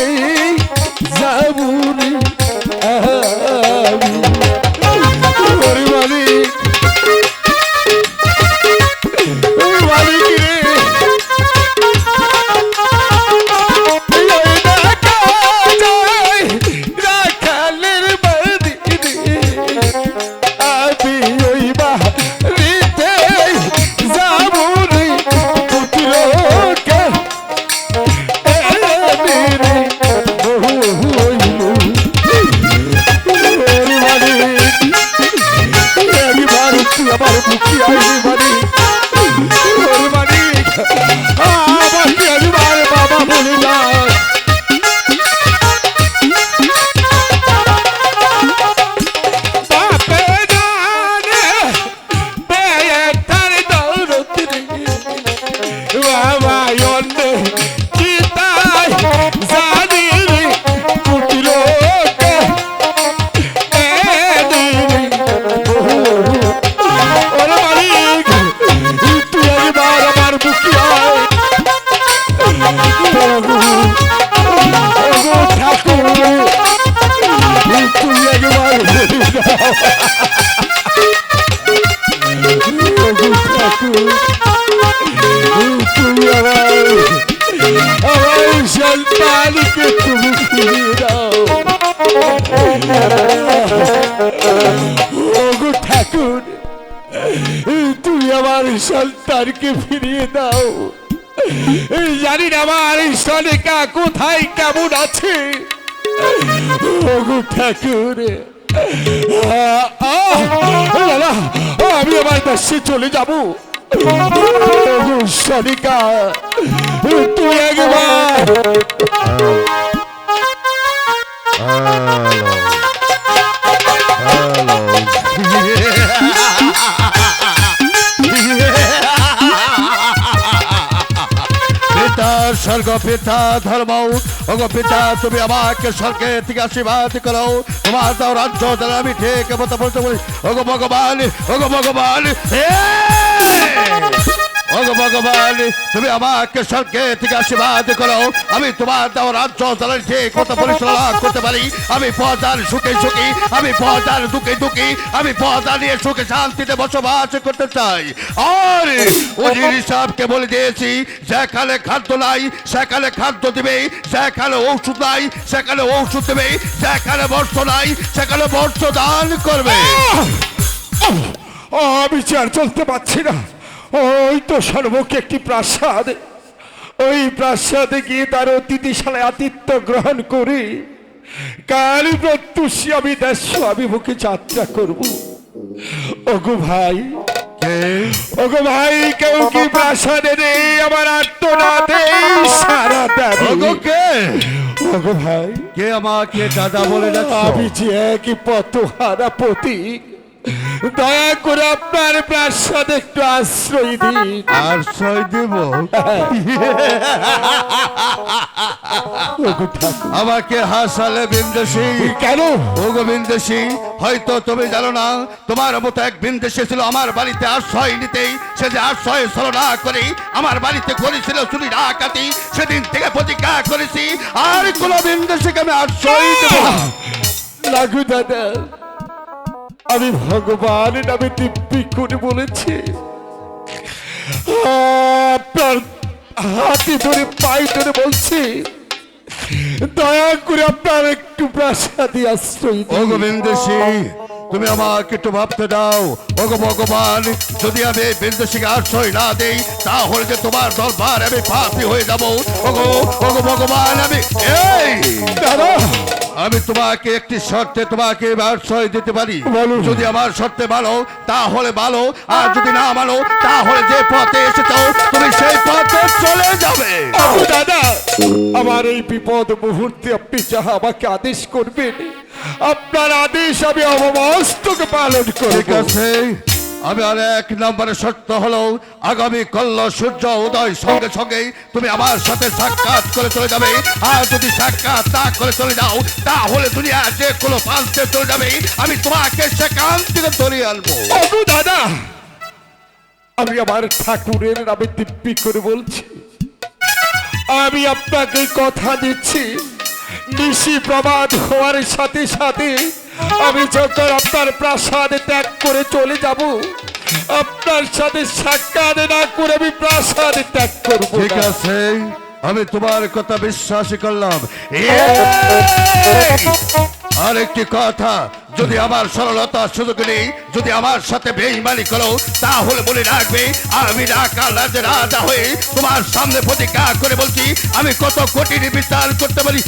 বাড়িতে সন্তানকে ফিরিয়ে দাও। জানি না আমার সনিকা কোথায় কেমন আছে। আমি আমার দেশে চলে যাব। সনিকা, তুই একবার স্বর্গ পিতা ধর্ম ওগো পিতা তুমি আমাকে স্বর্গে থেকে আশীর্বাদ করো তোমার দাও রাজ্য দ্বারা আমি ঠিক মতো বলতে বলি ওগো ভগবান ওগো ভগবান এ! ভগবান তুমি আমাকে স্বর্গে থেকে আশীর্বাদ করো। আমি তোমার দাও রাজ্য ঠিক মতো পরিচালনা করতে পারি। আমি পদার সুখে সুখী আমি পদার দুঃখে দুঃখী আমি পদা নিয়ে সুখে শান্তিতে বসবাস করতে চাই। আর ওজির সাহেবকে বলে দিয়েছি যেখানে খাদ্য নাই সেখানে খাদ্য দিবে যেখানে ঔষধ নাই সেখানে ঔষধ দেবে যেখানে বর্ষ নাই সেখানে বর্ষ দান করবে। ও, আমি চেয়ার চলতে পারছি না। ওই তো সর্বকে একটি প্রাসাদ। ওই প্রাসাদে গিয়ে তার অতিথিশালায় আতিথ্য গ্রহণ করি। কাল প্রত্যুষী আমি দেশ অভিমুখে যাত্রা করব। ওগো ভাই ওগো ভাই কেউ কি প্রাসাদে নেই আমার আত্মনাথে? সারা দাবি। কে? ওগো ভাই। কে আমাকে দাদা বলে আমি যাচ্ছ যে একই পথহারা প্রতীক দয়া করে আপনার প্রাসাদে একটু আশ্রয় দিন। আর ছয় দেব। আমাকে হাসালে বিন্দেশী। কেন? ও গোবিন্দেশী হয়তো তুমি জানো না তোমার মতো এক বিন্দেশী ছিল আমার বাড়িতে আশ্রয় নিতেই সে যে আশ্রয় ছলনা করে আমার বাড়িতে করেছিল চুরি ডাকাতি সেদিন থেকে প্রতিজ্ঞা করেছি। আর কোন বিন্দেশীকে আমি আশ্রয় দেব না। লাগু দাদা আমি ভগবান নামে দিব্যি করে বলেছি। আপনার হাতে ধরে পায়ে ধরে বলছি দয়া করে আপনার একটু প্রাসাদে আশ্রয় ও দিন গোবিন্দেশী তুমি আমাকে একটু ভাবতে দাও। ও গো ভগবান যদি আমি এই বিন্দেশীকে আশ্রয় না দেই তাহলে যে তোমার দরবার আমি পাপি হয়ে যাব। ও গো ভগবান আমি এই দাদা আমি তোমাকে একটি শর্তে তোমাকে আশ্রয় দিতে পারি। যদি আমার শর্তে ভালো তাহলে ভালো আর যদি না ভালো তাহলে যে পথে এসেছ তুমি সেই পথে চলে যাবে। দাদা আমার এই বিপদ মুহূর্তে আপনি যাহা আমাকে আদেশ করবেন আপনার আদেশ আমি অবমস্তক পালন ঠিক করব আছে। আমি আর এক নম্বরের শর্ত হলো আগামী কল্ল সূর্য উদয় সঙ্গে সঙ্গে তুমি আমার সাথে সাক্ষাৎ করে চলে যাবে। আর যদি সাক্ষাৎ না করে চলে যাও, তাহলে দুনিয়া যে কোনো প্রান্তে চলে যাবে। আমি তোমাকে সেখান থেকে ধরিয়ে আনব। দাদা, আমি আমার ঠাকুরের নামে দিব্যি করে বলছি। আমি আপনাকে কথা দিচ্ছি। নিশি প্রবাদ হওয়ার সাথে সাথে আমি যখন আপনার প্রাসাদ ত্যাগ করে চলে যাব আপনার সাথে সাক্ষাৎ না করে আমি প্রাসাদ ত্যাগ করব ঠিক আছে আমি তোমার কথা বিশ্বাস করলাম। আর একটি কথা যদি আমার সরলতা সুযোগ নেই যদি আমার সাথে বেইমানি করো তাহলে বলে রাখবে আমি রাজা হয়ে তোমার সামনে প্রতিজ্ঞা করে বলছি আমি কত কঠিন বিচার করতে পারি।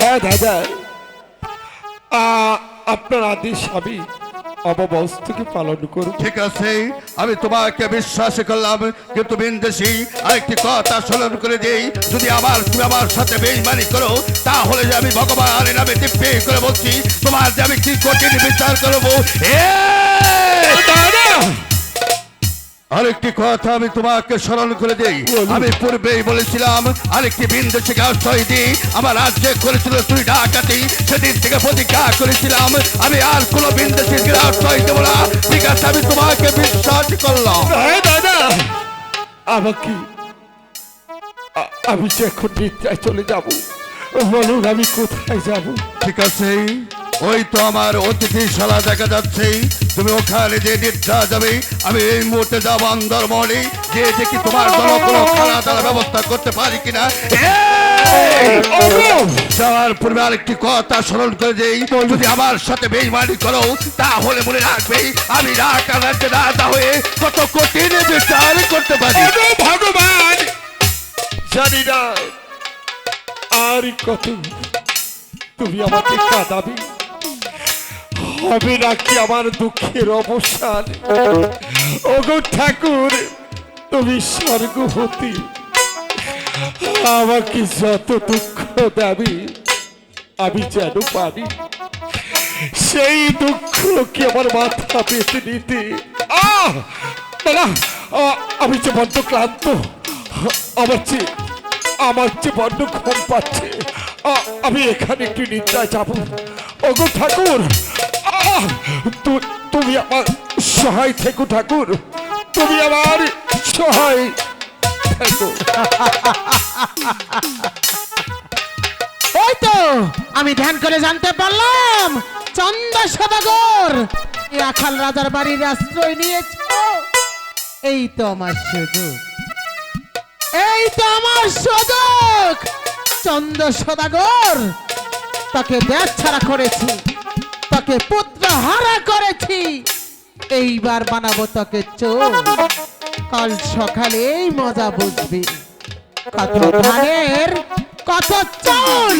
হ্যাঁ দাদা। আ, আপনার আদেশ আমি অববস্তুকে পালন করুন ঠিক আছে আমি তোমাকে বিশ্বাস করলাম কিন্তু বিন্দেশি আরেকটি কথা স্মরণ করে দেই যদি আমার তুমি আমার সাথে বেইমানি করো তাহলে যে আমি ভগবানের নামে দিব্যে করে বলছি তোমার যে আমি কি কঠিন বিচার করব এই! আরেকটি কথা আমি তোমাকে স্মরণ করে দেই। আমি পূর্বেই বলেছিলাম আরেকটি বিন্দেশিকে আশ্রয় দিই। আমার রাজ্যে করেছিল তুই ডাকাতি সেদিন থেকে প্রতিজ্ঞা করেছিলাম আমি আর কোনো বিন্দেশিকে আশ্রয় দেবো না। ঠিক আছে আমি তোমাকে বিশ্বাস করলাম। দাদা আমাকে আমি যে এখন নিদ্রায় চলে যাব বলুন আমি কোথায় যাব? ঠিক আছে। ওই তো আমার অতিথিশালা দেখা যাচ্ছে। তুমি ওখানে যে নিদ্রা যাবে আমি এই মুহূর্তে যাব অন্দরমহলে যে দেখি তোমার জন্য কোনো খানা দানা ব্যবস্থা করতে পারি কিনা! যাওয়ার পূর্বে আরেকটি কথা স্মরণ করে দেই। যদি আমার সাথে বেইমানি করো তাহলে মনে রাখবে আমি রাখা রাজ্যে রাজা হয়ে কত কঠিন বিচার করতে পারি। ভগবান! জানি না আর কত তুমি আমাকে কাঁদাবে? হবে নাকি আমার দুঃখের অবসান। ওগো ঠাকুর, তুমি স্বর্গ হতে আমাকে যত দুঃখ দেবে, আমি যেন পারি। সেই দুঃখ কি আমার মাথা পেতে নিতে। আমি যে বড্ড ক্লান্ত, আমার চেয়ে আমার চেয়ে বড্ড ঘুম পাচ্ছে আমি এখানে একটু নিদ্রায় যাব। ওগো ঠাকুর তুমি আমার সহায় থেকো ঠাকুর। তুমি আমার সহায় তো, আমি ধ্যান করে জানতে পারলাম চন্দ্র সদাগর আখাল রাজার বাড়ির আশ্রয় নিয়েছ। এই তো আমার সুযোগ। এই তো আমার সুযোগ। চন্দ্র সদাগর তাকে দেশ ছাড়া করেছি। তাকে পুত্র এইবার বানাবো তোকে চোর। কাল সকালেই মজা বুঝবি। কত ধানের কত চাল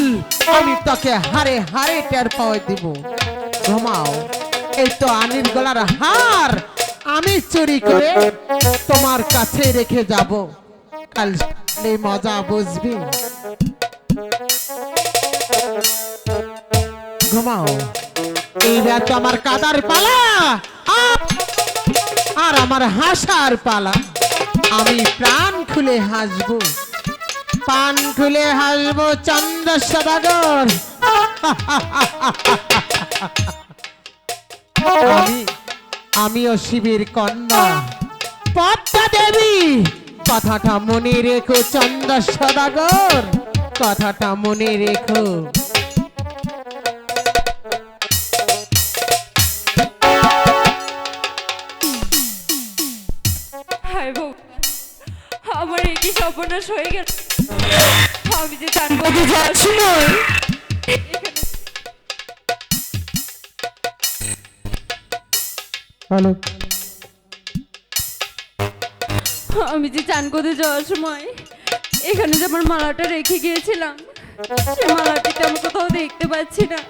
আমি তোকে হারে হারে টের পাওয়া দিব। ঘুমাও। এই তো আনির গলার হার। আমি চুরি করে তোমার কাছে রেখে যাব। কাল সকালে মজা বুঝবি। ঘুমাও। এইবার তো আমার কাদার পালা। আর আমার হাসার পালা। আমি প্রাণ খুলে হাসবো। পান খুলে হাসবো চন্দ্র সদাগর। আমি, আমিও শিবের কন্যা। পদ্মা দেবী, কথাটা মনে রেখো চন্দ্র সদাগর। কথাটা মনে রেখো। সর্বনাশ হয়ে গেল আমি যে এখানে হ্যালো। আমি যে চান করতে যাওয়ার সময় এখানে যে আমার মালাটা রেখে গিয়েছিলাম সে মালাটিতে আমি কোথাও দেখতে পাচ্ছি না।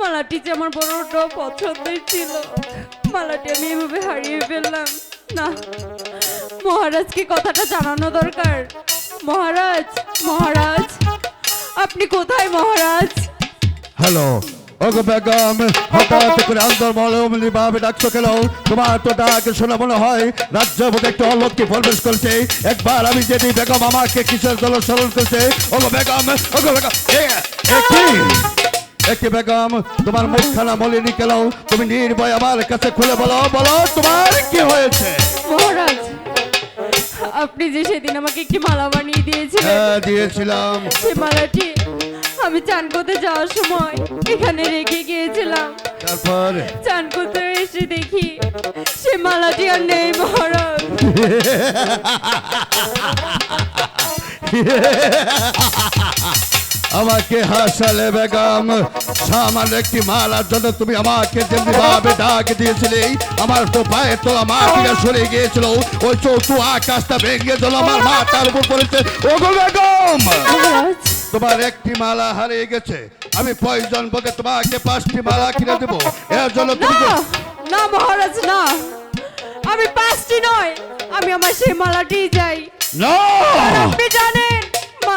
মালাটি যে আমার বড়টা পছন্দের ছিল মালাটি আমি এভাবে হারিয়ে ফেললাম। না মহারাজকে কথাটা জানানো দরকার। মহারাজ মহারাজ আপনি কোথায় মহারাজ? হ্যালো ওগো বেগম হঠাৎ করে আন্দরমহলে অমনি ভাবে ডাকছো কেন? তোমার তো ডাক শোনা মনে হয় রাজ্য মধ্যে একটু অলক্ষী প্রবেশ করছে। একবার আমি যদি বেগম আমাকে কিসের দল স্মরণ করছে ওগো বেগম ওগো বেগম একটি বেগম তোমার মুখখানা মলিনি কেন? তুমি নির্ভয় আমার কাছে খুলে বলো বলো তোমার কি হয়েছে? মহারাজ আপনি যে সেদিন আমাকে একটি মালা বানিয়ে দিয়েছিলেন হ্যাঁ দিয়েছিলাম। সে মালাটি আমি চান করতে যাওয়ার সময় এখানে রেখে গিয়েছিলাম। তারপর? চান করতে এসে দেখি সে মালাটি আর নেই মহারাজ। আমাকে হাসালে বেগম। সামান্য একটি মালার জন্য তুমি আমাকে যেমনি ভাবে ডাক দিয়েছিলে আমার তো পায়ে তোলা মাটিটা সরে গিয়েছিল। ওই চৌতু আকাশটা ভেঙে দিল আমার মাথার উপর পড়েছে। ওগো বেগম! তোমার একটি মালা হারিয়ে গেছে। আমি প্রয়োজন বলতে তোমাকে পাঁচটি মালা কিনে দেবো। এর জন্য তুমি না মহারাজ না। আমি পাঁচটি নয় আমি আমার সেই মালাটি চাই। না! আপনি জানেন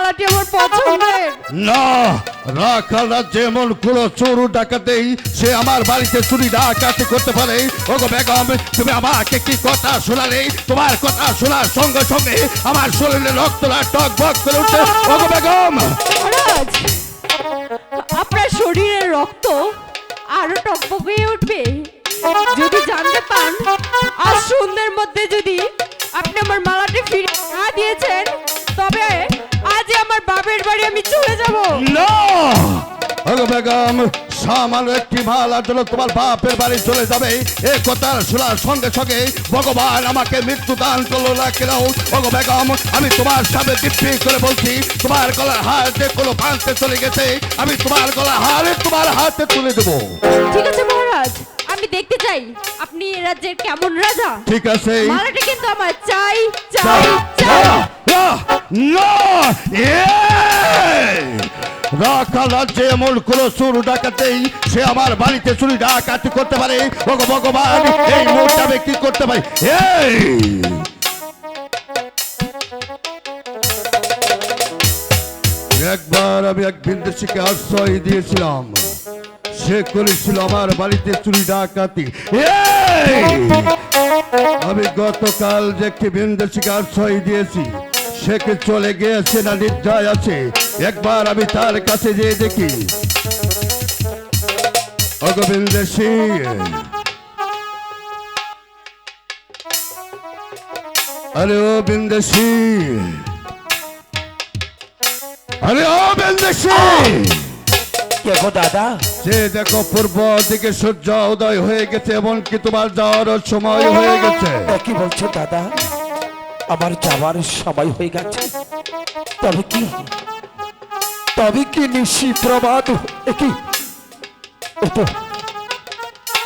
মালাটি আমার পছন্দের। না রাখালরা যেমন কোনো চোর ডাকাতেই সে আমার বাড়িতে চুরি ডাকাতি করতে পারে। ওগো বেগম তুমি আমাকে কি কথা শোনালে? তোমার কথা শোনার সঙ্গে সঙ্গে আমার শরীরে রক্তরা টক বক করে উঠছে। ওগো বেগম! মহারাজ আপনার শরীরের রক্ত আরও টকবক হয়ে উঠবে? যদি জানতে পান আজ সন্ধ্যের মধ্যে যদি আপনি আমার মালাটি ফিরে না দিয়েছেন তবে আজ আমার বাপের বাড়ি আমি চলে যাব। না বেগম সামান্য একটি মালার জন্য তোমার বাপের বাড়ি চলে যাবে। এ কথা শোনার সঙ্গে সঙ্গে ভগবান আমাকে মৃত্যু দান করল না কেন? ওগো বেগম আমি তোমার সামনে দিব্যি করে বলছি তোমার গলার হার যে কোনো প্রান্তে চলে গেছে আমি তোমার গলার হারে তোমার হাতে তুলে দেবো। ঠিক আছে মহারাজ আমি দেখতে চাই আপনি এ রাজ্যের কেমন রাজা। ঠিক আছে। মালাটি কিন্তু আমার চাই চাই চাই। রাখাল রাজ্যে এমন কোন চুর ডাকাতেই সে আমার বাড়িতে চুরি ডাকাতি করতে পারে। ভগবান, এই মুহূর্তে আমি কি করতে পারি? এই! একবার আমি এক বিদেশিকে আশ্রয় দিয়েছিলাম। সে করেছিল আমার বাড়িতে চুরি ডাকাতি! আমি গতকাল যে একটি বিদেশিকে আশ্রয় দিয়েছি সে কি চলে গিয়েছে না নির্দয় আছে? একবার আমি তার কাছে যেয়ে দেখি। অগবিন্দেশি আরে ও বিন্দেশি আরে ও বিন্দেশি কে গো দাদা? যে দেখো পূর্ব দিকে সূর্য উদয় হয়ে গেছে এমনকি তোমার যাওয়ার সময় হয়ে গেছে। কি বলছো দাদা? আমার যাওয়ার সময় হয়ে গেছে। তবে কি? তবে কি নিশি প্রবাদ এ কি?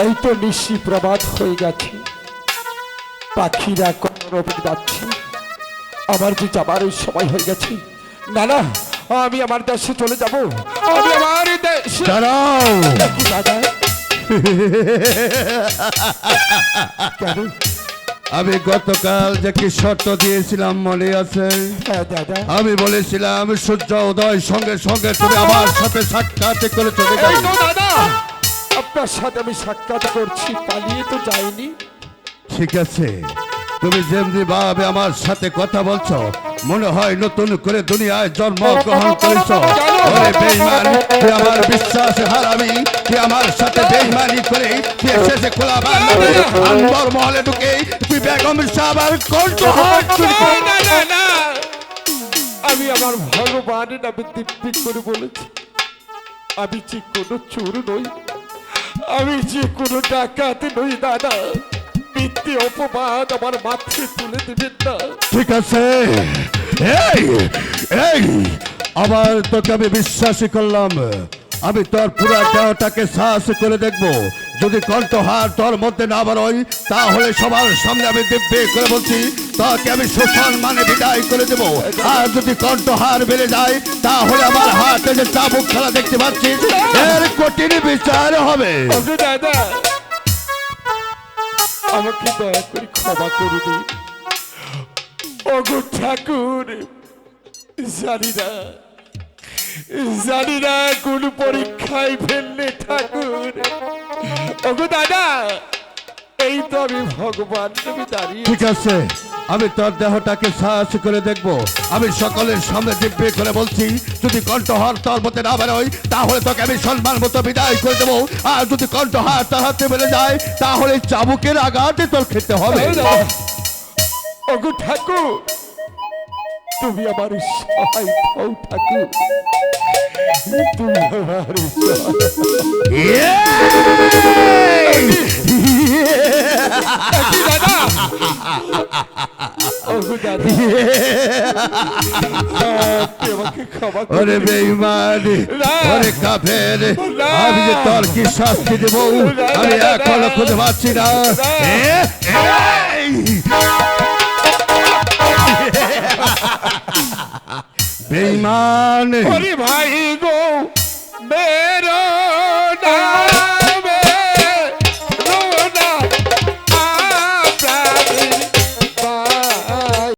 এই তো নিশি প্রবাদ হয়ে গেছে। পাখিরা কলরবে যাচ্ছে। আমার যে যাবার সময় হয়ে গেছে। না না আমি আমার দেশে চলে যাব। আমি আমার দেশে দাঁড়াও। দাদা কেন? আমি গতকাল যে কি শর্ত দিয়েছিলাম মনে আছে? হ্যাঁ আমি বলেছিলাম সূর্য উদয় সঙ্গে সঙ্গে তুমি আমার সাথে সাক্ষাৎ করে চলে যাবে আপনার সাথে আমি সাক্ষাৎ করছি পালিয়ে তো যাইনি। ঠিক আছে। তুমি যেমনি ভাবে আমার সাথে কথা বলছো মনে হয় নতুন করে দুনিয়ায় জন্ম গ্রহণ করেছ। ওরে তুই আমার বিশ্বাস হারাবি তুই আমার সাথে বেঈমানি করে তুই শেষে খোলা আন্দর মহলে ঢুকে তুই বেগম সাহাবার কণ্ঠ আমি আমার ভগবানের নামে দিব্যি করে বলেছি। আমি যে কোনো চোর নই। আমি যে কোনো ডাকাত নই দাদা। মিথ্যে অপবাদ আমার মাথায় তুলে দেবেন না। ঠিক আছে। এই এই আবার তোকে আমি বিশ্বাসই করলাম। আমি তোর পুরা দেহটাকে সাহস করে দেখব। যদি কণ্ঠহার তোর মধ্যে না বারোই তাহলে সবার সামনে আমি দিব্যে করে বলছি তাকে আমি সুসম্মানে মানে বিদায় করে দেব। আর যদি কণ্ঠহার বেড়ে যায় তাহলে আমার হাতে যে চাবুক খেলা দেখতে পাচ্ছিস এর কঠিন বিচার হবে। দাদা। আমাকে দয়া করে ক্ষমা করে দিন অগো ঠাকুর, জানি না জানি না কোন পরীক্ষায় ফেললে ঠাকুর। অগো দাদা এই তো আমি ভগবান তুমি দাঁড়িয়ে ঠিক আছে আমি তোর দেহটাকে সাহস করে দেখব। আমি সকলের সামনে দিব্যে করে বলছি যদি কণ্ঠহার তোর মধ্যে না বেরোয় তাহলে তোকে আমি সম্মান মতো বিদায় করে দেবো। আর যদি কণ্ঠহার তার হাতে বেড়ে যায় তাহলে চাবুকের আঘাতে তোর খেতে হবে। ঠাকুর তুমি আমার সহায় হও ঠাকুর। তুমি আমার দাদা ওরে। ওরে কাফের আমি যে তোর কি শাস্তি দেব? আমি এখনও। খুঁজে পাচ্ছি না। না। হরি ভাই গো বেরো না